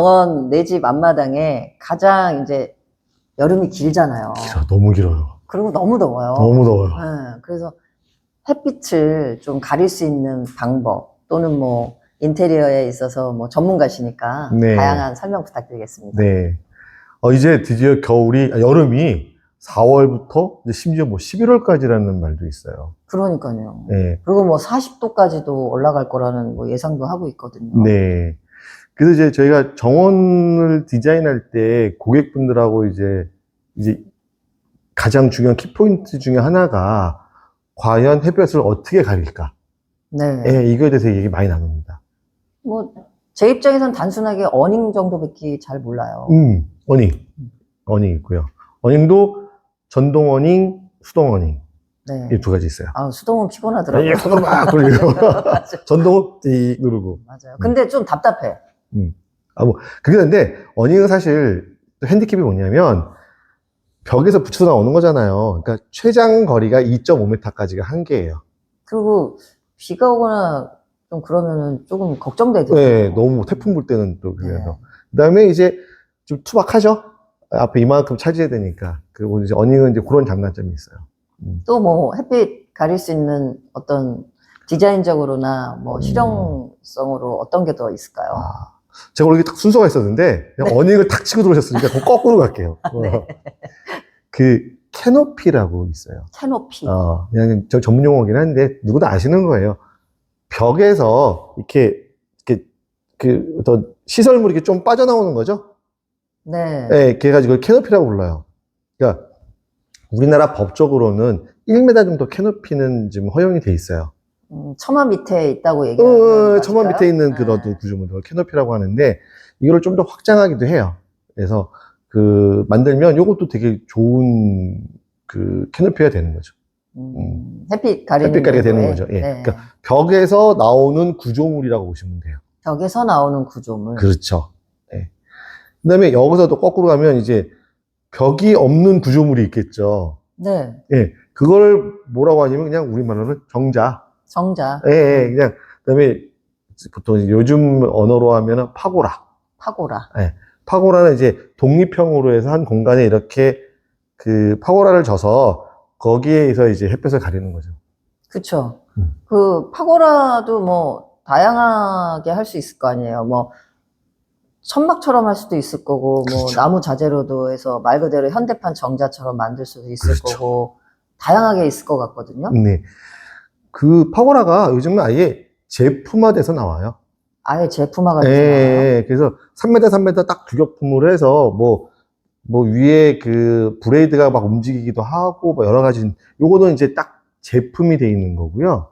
정원 내 집 앞마당에 가장 이제 여름이 길잖아요. 길어, 너무 길어요. 그리고 너무 더워요. 너무 더워요. 네, 그래서 햇빛을 좀 가릴 수 있는 방법 또는 뭐 인테리어에 있어서 뭐 전문가시니까 네. 다양한 설명 부탁드리겠습니다. 네. 어, 이제 드디어 겨울이, 아, 여름이 4월부터 이제 심지어 뭐 11월까지라는 말도 있어요. 그러니까요. 네. 그리고 뭐 40도까지도 올라갈 거라는 뭐 예상도 하고 있거든요. 네. 그래서 이제 저희가 정원을 디자인할 때 고객분들하고 이제, 이제 가장 중요한 키포인트 중에 하나가 과연 햇볕을 어떻게 가릴까? 네. 예, 이거에 대해서 얘기 많이 나눕니다. 뭐 제 입장에선 단순하게 어닝 정도밖에 잘 몰라요. 음, 어닝. 어닝 있고요. 어닝도 전동 어닝, 수동 어닝. 네. 이 두 가지 있어요. 아, 수동은 피곤하더라고요. 예, 손으로 막 돌리고. 전동은 이 누르고. 맞아요. 근데 좀 답답해. 그게 근데 어닝은 사실 또 핸디캡이 뭐냐면 벽에서 붙여서 나오는 거잖아요. 그러니까 최장 거리가 2.5m까지가 한계예요. 그리고 비가 오거나 좀 그러면은 조금 걱정되더라고요. 네, 너무 태풍 불 때는 또 그래서. 네. 그 다음에 이제 좀 투박하죠? 앞에 이만큼 차지해야 되니까. 그리고 이제 어닝은 이제 그런 장단점이 있어요. 또뭐 햇빛 가릴 수 있는 어떤 디자인적으로나 뭐 음. 실용성으로 어떤 게 더 있을까요? 아, 제가 원래 딱 순서가 있었는데, 그냥 어닝을 탁 치고 들어오셨으니까 거꾸로 갈게요. 어. 네. 그, 캐노피라고 있어요. 캐노피. 어, 그냥 저 전문 용어긴 한데, 누구나 아시는 거예요. 벽에서 이렇게, 이렇게, 그, 어떤 시설물이 이렇게 좀 빠져나오는 거죠? 네. 네, 이걸 캐노피라고 불러요. 그러니까, 우리나라 법적으로는 1m 정도 캐노피는 지금 허용이 돼 있어요. 음, 처마 밑에 있다고 어, 얘기하는 거 처마 맞을까요? 밑에 있는 네. 그런 구조물을 캐노피라고 하는데, 이거를 좀 더 확장하기도 해요. 그래서, 그, 만들면 이것도 되게 좋은, 그, 캐노피가 되는 거죠. 음, 햇빛 가리는 햇빛 가리가 되는 거죠. 예. 네. 그러니까 벽에서 나오는 구조물이라고 보시면 돼요. 벽에서 나오는 구조물. 그렇죠. 예. 그 다음에 여기서 또 거꾸로 가면 이제 벽이 없는 구조물이 있겠죠. 네. 예. 그걸 뭐라고 하냐면 그냥 우리말로는 정자. 정자, 예, 예. 그냥, 그 다음에 보통 요즘 언어로 하면은 파고라. 파고라. 파고라는 이제 독립형으로 해서 한 공간에 이렇게 그 파고라를 져서 거기에서 이제 햇볕을 가리는 거죠. 그쵸. 음. 그 파고라도 뭐 다양하게 할 수 있을 거 아니에요. 뭐 천막처럼 할 수도 있을 거고, 뭐 그렇죠. 나무 자재로도 해서 말 그대로 현대판 정자처럼 만들 수도 있을 그렇죠. 거고, 다양하게 있을 것 같거든요. 네. 그 파고라가 요즘은 아예 제품화돼서 나와요. 아예 제품화가 예, 되잖아요. 예, 그래서 3m, 3m 딱 규격품으로 해서 뭐, 뭐 위에 그 브레이드가 막 움직이기도 하고 뭐 여러 가지, 요거는 이제 딱 제품이 돼 있는 거고요.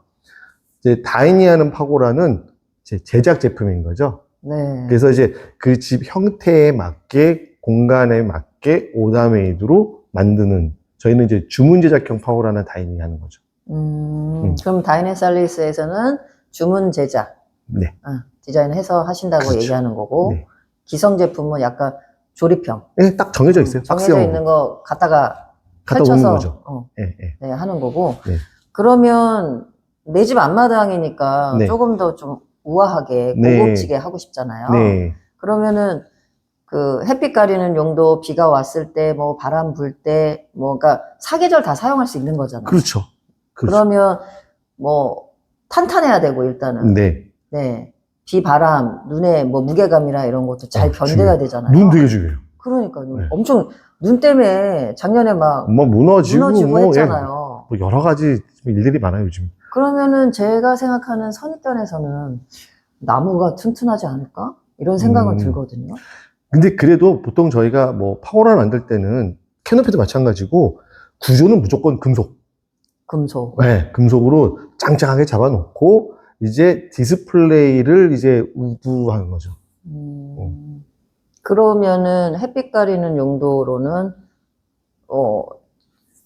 이제 다이니하는 파고라는 이제 제작 제품인 거죠. 네. 그래서 이제 그 집 형태에 맞게 공간에 맞게 오다메이드로 만드는 저희는 이제 주문 제작형 파고라나 다이니 하는 거죠. 음, 음. 그럼 다이네살리스에서는 주문 제작, 네. 어, 디자인해서 하신다고 그렇죠. 얘기하는 거고, 네. 기성 제품은 약간 조립형. 네, 딱 정해져 있어요. 음, 정해져. 있는 거 갖다가 갖다 펼쳐서 거죠. 어, 예, 예. 네, 하는 거고. 네. 그러면 내 집 앞마당이니까 네. 조금 더 좀 우아하게 네. 고급지게 하고 싶잖아요. 네. 그러면은 그 햇빛 가리는 용도 비가 왔을 때 뭐 바람 불 때 뭐 그러니까 사계절 다 사용할 수 있는 거잖아요. 그렇죠. 그 그렇죠. 러면 뭐 탄탄해야 되고 일단은 네. 네. 비, 바람, 눈의 뭐 무게감이나 이런 것도 잘 어, 견뎌야 중요해요. 되잖아요. 눈 되게 중요해요. 그러니까요. 네. 엄청 눈 때문에 작년에 막 뭐 무너지고, 무너지고 뭐, 예, 했잖아요. 뭐 여러 가지 일들이 많아요, 요즘. 그러면은 제가 생각하는 선입견에서는 나무가 튼튼하지 않을까? 이런 생각은 음. 들거든요. 근데 그래도 보통 저희가 뭐 파워를 만들 때는 캐노피도 마찬가지고 구조는 무조건 금속. 금속. 네, 금속으로 짱짱하게 잡아놓고 이제 디스플레이를 이제 우두하는 거죠. 음, 그러면은 햇빛 가리는 용도로는 어,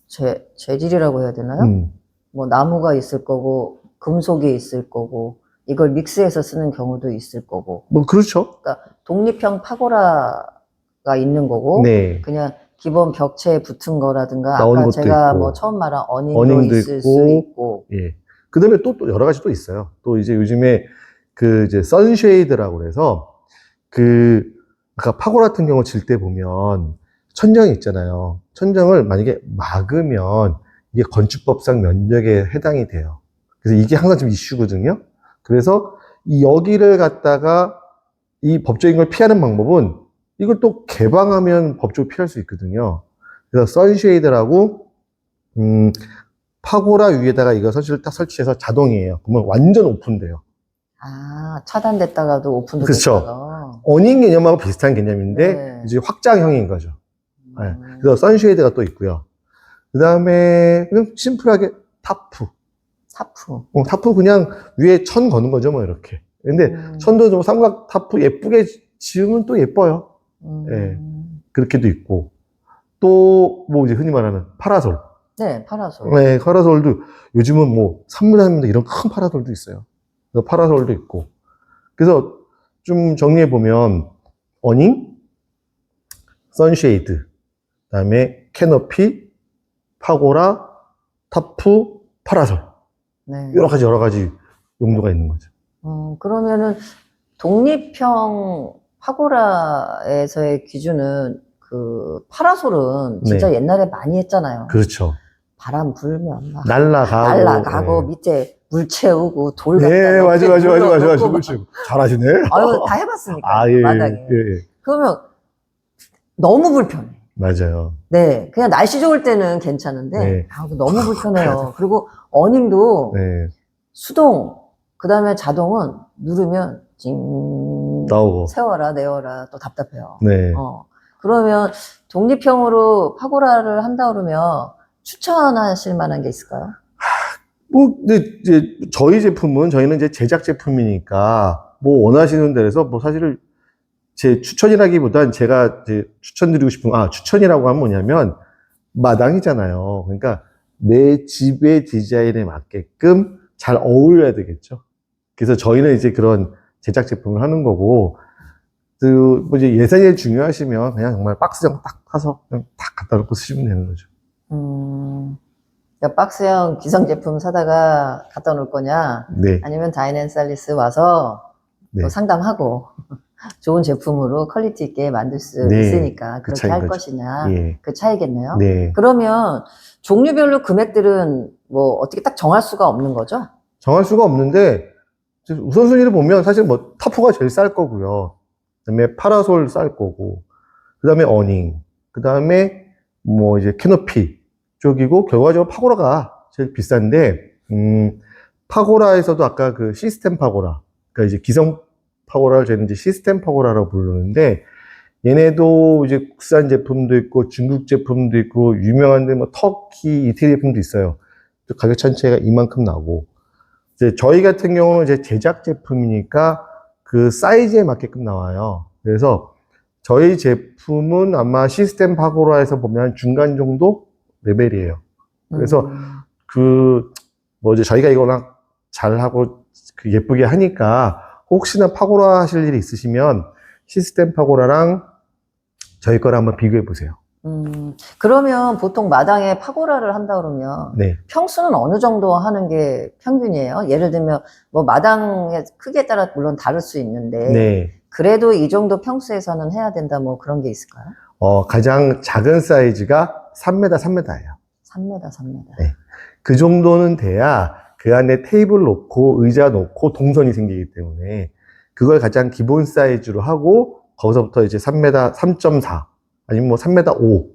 재, 재질이라고 해야 되나요? 음, 뭐 나무가 있을 거고 금속이 있을 거고 이걸 믹스해서 쓰는 경우도 있을 거고 뭐 그렇죠. 독립형 파고라가 있는 거고 네. 그냥 기본 벽체에 붙은 거라든가 나오는 아까 것도 제가 있고. 뭐 처음 말한 어닝도, 어닝도 있을 있고. 수 있고 예. 그 다음에 또, 또 여러 가지 또 있어요. 또 이제 요즘에 그 이제 선쉐이드라고 그래서 그 아까 파고라 같은 경우 질 때 보면 천정이 있잖아요. 천정을 만약에 막으면 이게 건축법상 면적에 해당이 돼요. 그래서 이게 항상 좀 이슈거든요. 그래서 이 여기를 갖다가 이 법적인 걸 피하는 방법은 이걸 또 개방하면 법적으로 피할 수 있거든요. 그래서 선쉐이드라고 음, 파고라 위에다가 이거 설치를 딱 설치해서 자동이에요. 그러면 완전 오픈돼요. 아, 차단됐다가도 오픈도 그쵸. 됐다가. 어닝 개념하고 비슷한 개념인데 네. 이제 확장형인 거죠. 네. 음. 그래서 선쉐이드가 또 있고요. 그 다음에 그냥 심플하게 타프. 사프. 어, 타프 그냥 위에 천 거는 거죠, 뭐 이렇게. 근데 음. 천도 좀 삼각 타프 예쁘게 지으면 또 예뻐요. 음. 네. 그렇게도 있고. 또, 뭐 이제 흔히 말하는 파라솔. 네, 파라솔. 네, 파라솔도 요즘은 뭐 3m, 3m 이런 큰 파라솔도 있어요. 그래서 파라솔도 있고. 그래서 좀 정리해 보면 어닝, 선쉐이드, 그다음에 캐너피, 파고라, 타프, 파라솔 네. 여러 가지 여러 가지 용도가 있는 거죠. 어, 그러면은 독립형 파고라에서의 기준은 그 파라솔은 진짜 옛날에 많이 했잖아요. 네. 그렇죠. 바람 불면 막 날라가고. 날라가고 네. 밑에 물 채우고 돌 갖다 네, 맞아, 맞아, 맞아, 맞아, 맞아. 그렇죠. 잘하시네. 아유, 다 해봤으니까 아, 예, 마당에. 예, 예. 그러면 너무 불편해. 맞아요. 네, 그냥 날씨 좋을 때는 괜찮은데 네. 아, 너무 불편해요. 그리고 어닝도 네. 수동, 그 다음에 자동은 누르면 징 나오고. 세워라 내워라 또 답답해요. 네. 어. 그러면 독립형으로 파고라를 한다 그러면 추천하실 만한 게 있을까요? 뭐, 이제 저희 제품은 저희는 이제 제작 제품이니까 뭐 원하시는 대로서 뭐 사실은 제 추천이라기보단 제가 이제 추천드리고 싶은 아 추천이라고 하면 뭐냐면 마당이잖아요. 그러니까 내 집의 디자인에 맞게끔 잘 어울려야 되겠죠. 그래서 저희는 이제 그런 제작 제품을 하는 거고 그뭐 이제 예산이 중요하시면 그냥 정말 박스형 딱 사서 그냥 딱 갖다 놓고 쓰시면 되는 거죠. 음, 그러니까 박스형 기성 제품 사다가 갖다 놓을 거냐, 네, 아니면 다이앤살리스 와서 네. 또 상담하고 좋은 제품으로 퀄리티 있게 만들 수 네, 있으니까 그 그렇게 할 차이인 거죠. 것이냐 예, 그 차이겠네요. 네. 그러면 종류별로 금액들은 뭐 어떻게 딱 정할 수가 없는 거죠? 정할 수가 없는데 우선순위를 보면 사실 뭐 타프가 제일 쌀 거고요. 그다음에 파라솔 쌀 거고, 그다음에 어닝, 그다음에 뭐 이제 캐노피 쪽이고 결과적으로 파고라가 제일 비싼데 음, 파고라에서도 아까 그 시스템 파고라, 그러니까 이제 기성 파고라를 저희는 이제 시스템 파고라라고 부르는데 얘네도 이제 국산 제품도 있고 중국 제품도 있고 유명한데 뭐 터키 이태리 제품도 있어요. 또 가격 차이가 이만큼 나고 이제 저희 같은 경우는 이제 제작 제품이니까 그 사이즈에 맞게끔 나와요. 그래서 저희 제품은 아마 시스템 파고라 에서 보면 중간 정도 레벨이에요. 그래서 음, 그, 뭐 이제 저희가 이거랑 잘하고 그 예쁘게 하니까 혹시나 파고라 하실 일이 있으시면 시스템 파고라랑 저희 거랑 한번 비교해 보세요. 음, 그러면 보통 마당에 파고라를 한다 그러면 네. 평수는 어느 정도 하는 게 평균이에요? 예를 들면 뭐 마당의 크기에 따라 물론 다를 수 있는데 네. 그래도 이 정도 평수에서는 해야 된다 뭐 그런 게 있을까요? 어, 가장 작은 사이즈가 3m, 3m예요. 3m, 3m. 네. 그 정도는 돼야 그 안에 테이블 놓고 의자 놓고 동선이 생기기 때문에 그걸 가장 기본 사이즈로 하고 거기서부터 이제 3m 3.4 아니면 뭐 3m 5,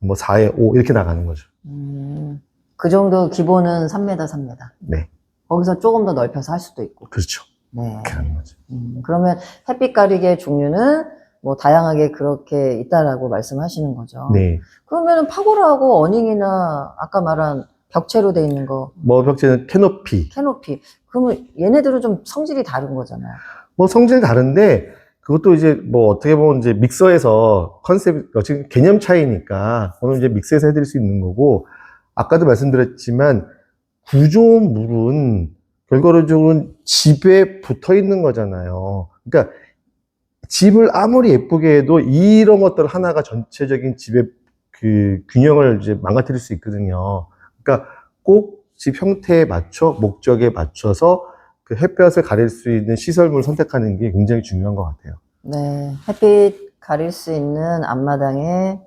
뭐 4에 5 이렇게 나가는 거죠. 음, 그 정도 기본은 3m, 3m. 네. 거기서 조금 더 넓혀서 할 수도 있고. 그렇죠. 네. 하는 거죠. 음, 그러면 햇빛 가리개 종류는 뭐 다양하게 그렇게 있다라고 말씀하시는 거죠. 네. 그러면 파고라하고 어닝이나 아까 말한 벽체로 돼 있는 거 뭐 벽체는 캐노피. 캐노피 그러면 얘네들은 좀 성질이 다른 거잖아요. 뭐 성질 다른데 그것도 이제 뭐 어떻게 보면 이제 믹서에서 컨셉 지금 개념 차이니까 오늘 이제 믹서에서 해드릴 수 있는 거고 아까도 말씀드렸지만 구조물은 결과적으로는 집에 붙어 있는 거잖아요. 그러니까 집을 아무리 예쁘게 해도 이런 것들 하나가 전체적인 집의 그 균형을 이제 망가뜨릴 수 있거든요. 그러니까 꼭 집 형태에 맞춰 목적에 맞춰서 그 햇볕을 가릴 수 있는 시설물을 선택하는 게 굉장히 중요한 것 같아요. 네, 햇빛 가릴 수 있는 앞마당에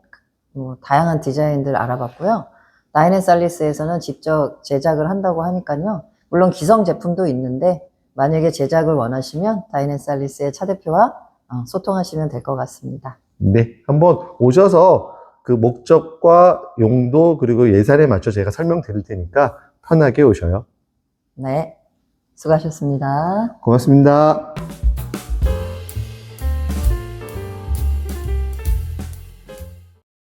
뭐 다양한 디자인들 알아봤고요. 다이앤살리스에서는 직접 제작을 한다고 하니까요. 물론 기성 제품도 있는데 만약에 제작을 원하시면 다이앤살리스의 차 대표와 어, 소통하시면 될 것 같습니다. 네, 한번 오셔서 그 목적과 용도 그리고 예산에 맞춰 제가 설명드릴 테니까 편하게 오셔요. 네, 수고하셨습니다. 고맙습니다.